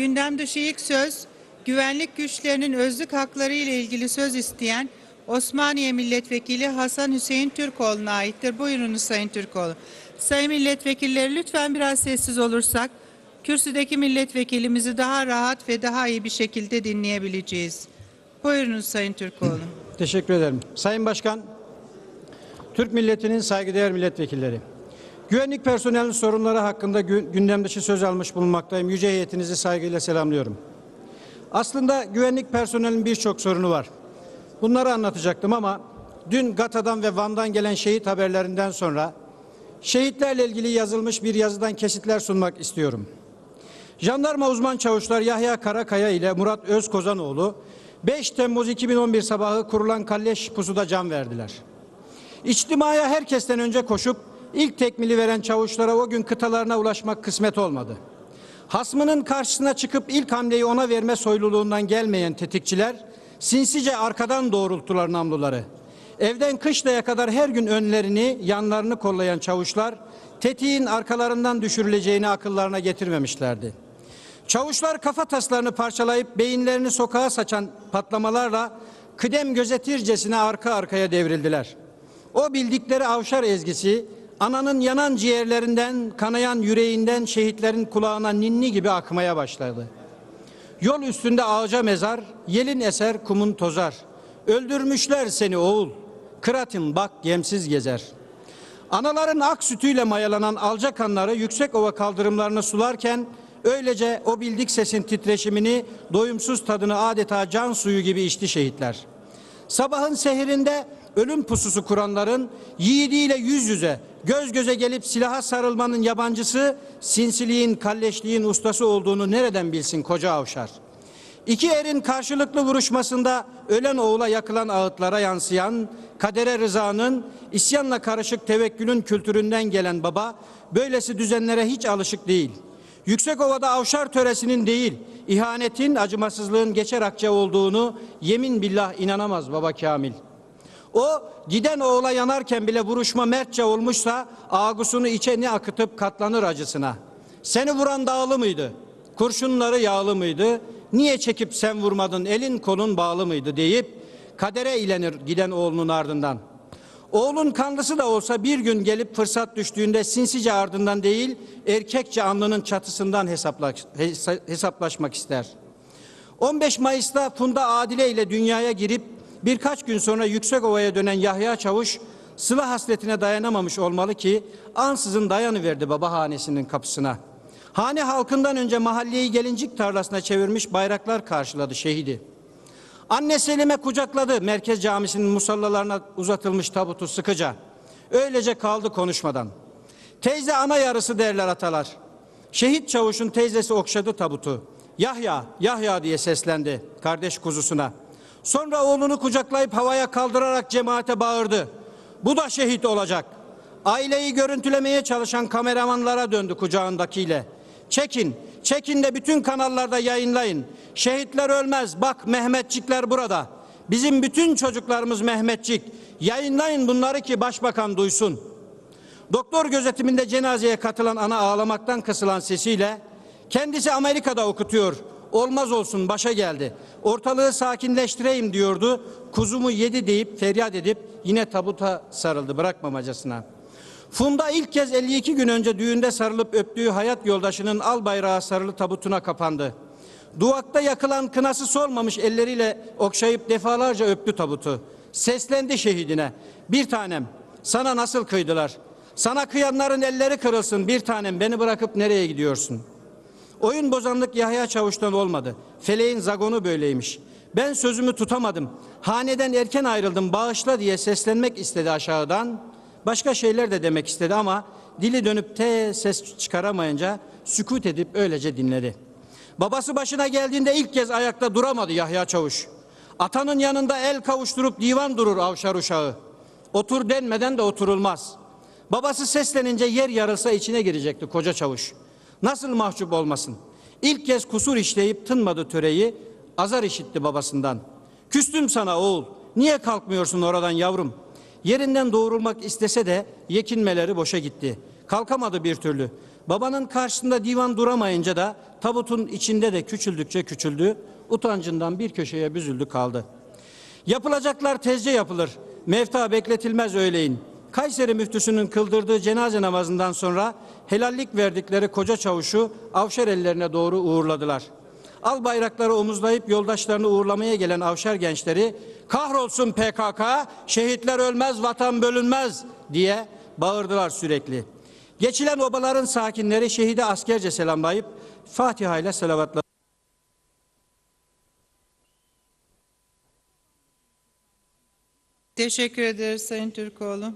gündem dışı ilk söz, güvenlik güçlerinin özlük hakları ile ilgili söz isteyen Osmaniye Milletvekili Hasan Hüseyin Türkoğlu'na aittir. Buyurunuz Sayın Türkoğlu. Sayın milletvekilleri lütfen biraz sessiz olursak kürsüdeki milletvekilimizi daha rahat ve daha iyi bir şekilde dinleyebileceğiz. Buyurunuz Sayın Türkoğlu. Teşekkür ederim. Sayın Başkan, Türk milletinin saygıdeğer milletvekilleri. Güvenlik personelinin sorunları hakkında gü- gündem dışı söz almış bulunmaktayım. Yüce heyetinizi saygıyla selamlıyorum. Aslında güvenlik personelinin birçok sorunu var. Bunları anlatacaktım ama dün Gata'dan ve Van'dan gelen şehit haberlerinden sonra şehitlerle ilgili yazılmış bir yazıdan kesitler sunmak istiyorum. Jandarma uzman çavuşlar Yahya Karakaya ile Murat Özkozanoğlu 5 Temmuz 2011 sabahı kurulan Kalleş Pusu'da can verdiler. İçtimaya herkesten önce koşup ilk tekmili veren çavuşlara o gün kıtalarına ulaşmak kısmet olmadı. Hasmının karşısına çıkıp ilk hamleyi ona verme soyluluğundan gelmeyen tetikçiler sinsice arkadan doğrulttular namluları. Evden kışlaya kadar her gün önlerini, yanlarını kollayan çavuşlar tetiğin arkalarından düşürüleceğini akıllarına getirmemişlerdi. Çavuşlar kafa taslarını parçalayıp beyinlerini sokağa saçan patlamalarla kıdem gözetircesine arka arkaya devrildiler. O bildikleri avşar ezgisi ananın yanan ciğerlerinden, kanayan yüreğinden şehitlerin kulağına ninni gibi akmaya başladı. Yol üstünde ağaca mezar, yelin eser kumun tozar. Öldürmüşler seni oğul, kıratın bak gemsiz gezer. Anaların ak sütüyle mayalanan alca kanları yüksek ova kaldırımlarını sularken öylece o bildik sesin titreşimini, doyumsuz tadını adeta can suyu gibi içti şehitler. Sabahın sehirinde ölüm pususu kuranların yiğidiyle yüz yüze, göz göze gelip silaha sarılmanın yabancısı, sinsiliğin, kalleşliğin ustası olduğunu nereden bilsin koca avşar? İki erin karşılıklı vuruşmasında ölen oğula yakılan ağıtlara yansıyan kadere rızanın isyanla karışık tevekkülün kültüründen gelen baba böylesi düzenlere hiç alışık değil. Yüksekova'da avşar töresinin değil, ihanetin, acımasızlığın geçer akçe olduğunu yemin billah inanamaz baba Kamil. O giden oğula yanarken bile vuruşma mertçe olmuşsa ağusunu içe ne akıtıp katlanır acısına. Seni vuran dağlı mıydı? Kurşunları yağlı mıydı? Niye çekip sen vurmadın elin kolun bağlı mıydı deyip kadere ilenir giden oğlunun ardından. Oğlun kanlısı da olsa bir gün gelip fırsat düştüğünde sinsice ardından değil erkekçe alnının çatısından hesaplaş, hesaplaşmak ister. 15 Mayıs'ta Funda Adile ile dünyaya girip birkaç gün sonra Yüksekova'ya dönen Yahya Çavuş sıla hasretine dayanamamış olmalı ki ansızın dayanıverdi baba hanesinin kapısına. Hane halkından önce mahalleyi gelincik tarlasına çevirmiş bayraklar karşıladı şehidi. Anne Selim'e kucakladı merkez camisinin musallalarına uzatılmış tabutu sıkıca. Öylece kaldı konuşmadan. Teyze ana yarısı derler atalar. Şehit çavuşun teyzesi okşadı tabutu. Yahya, Yahya diye seslendi kardeş kuzusuna. Sonra oğlunu kucaklayıp havaya kaldırarak cemaate bağırdı. Bu da şehit olacak. Aileyi görüntülemeye çalışan kameramanlara döndü kucağındakiyle. Çekin, çekin de bütün kanallarda yayınlayın. Şehitler ölmez. Bak Mehmetçikler burada. Bizim bütün çocuklarımız Mehmetçik. Yayınlayın bunları ki başbakan duysun. Doktor gözetiminde cenazeye katılan ana ağlamaktan kısılan sesiyle kendisi Amerika'da okutuyor. Olmaz olsun başa geldi. Ortalığı sakinleştireyim diyordu. Kuzumu yedi deyip feryat edip yine tabuta sarıldı bırakmamacasına. Funda ilk kez 52 gün önce düğünde sarılıp öptüğü hayat yoldaşının al bayrağı sarılı tabutuna kapandı. Duvakta yakılan kınası solmamış elleriyle okşayıp defalarca öptü tabutu. Seslendi şehidine. Bir tanem sana nasıl kıydılar? Sana kıyanların elleri kırılsın bir tanem beni bırakıp nereye gidiyorsun? Oyun bozanlık Yahya Çavuş'tan olmadı. Feleğin zagonu böyleymiş. Ben sözümü tutamadım. Haneden erken ayrıldım bağışla diye seslenmek istedi aşağıdan. Başka şeyler de demek istedi ama dili dönüp te ses çıkaramayınca sükut edip öylece dinledi. Babası başına geldiğinde ilk kez ayakta duramadı Yahya Çavuş. Atanın yanında el kavuşturup divan durur avşar uşağı. Otur denmeden de oturulmaz. Babası seslenince yer yarılsa içine girecekti koca çavuş. Nasıl mahcup olmasın? İlk kez kusur işleyip tınmadı töreyi, azar işitti babasından. Küstüm sana oğul, niye kalkmıyorsun oradan yavrum? Yerinden doğrulmak istese de yekinmeleri boşa gitti. Kalkamadı bir türlü. Babanın karşısında divan duramayınca da tabutun içinde de küçüldükçe küçüldü. Utancından bir köşeye büzüldü kaldı. Yapılacaklar tezce yapılır. Mevta bekletilmez öyleyin. Kayseri müftüsünün kıldırdığı cenaze namazından sonra helallik verdikleri koca çavuşu avşar ellerine doğru uğurladılar. Al bayrakları omuzlayıp yoldaşlarını uğurlamaya gelen avşar gençleri kahrolsun PKK, şehitler ölmez, vatan bölünmez diye bağırdılar sürekli. Geçilen obaların sakinleri şehide askerce selamlayıp Fatiha ile selavatla Teşekkür ederiz Sayın Türkoğlu.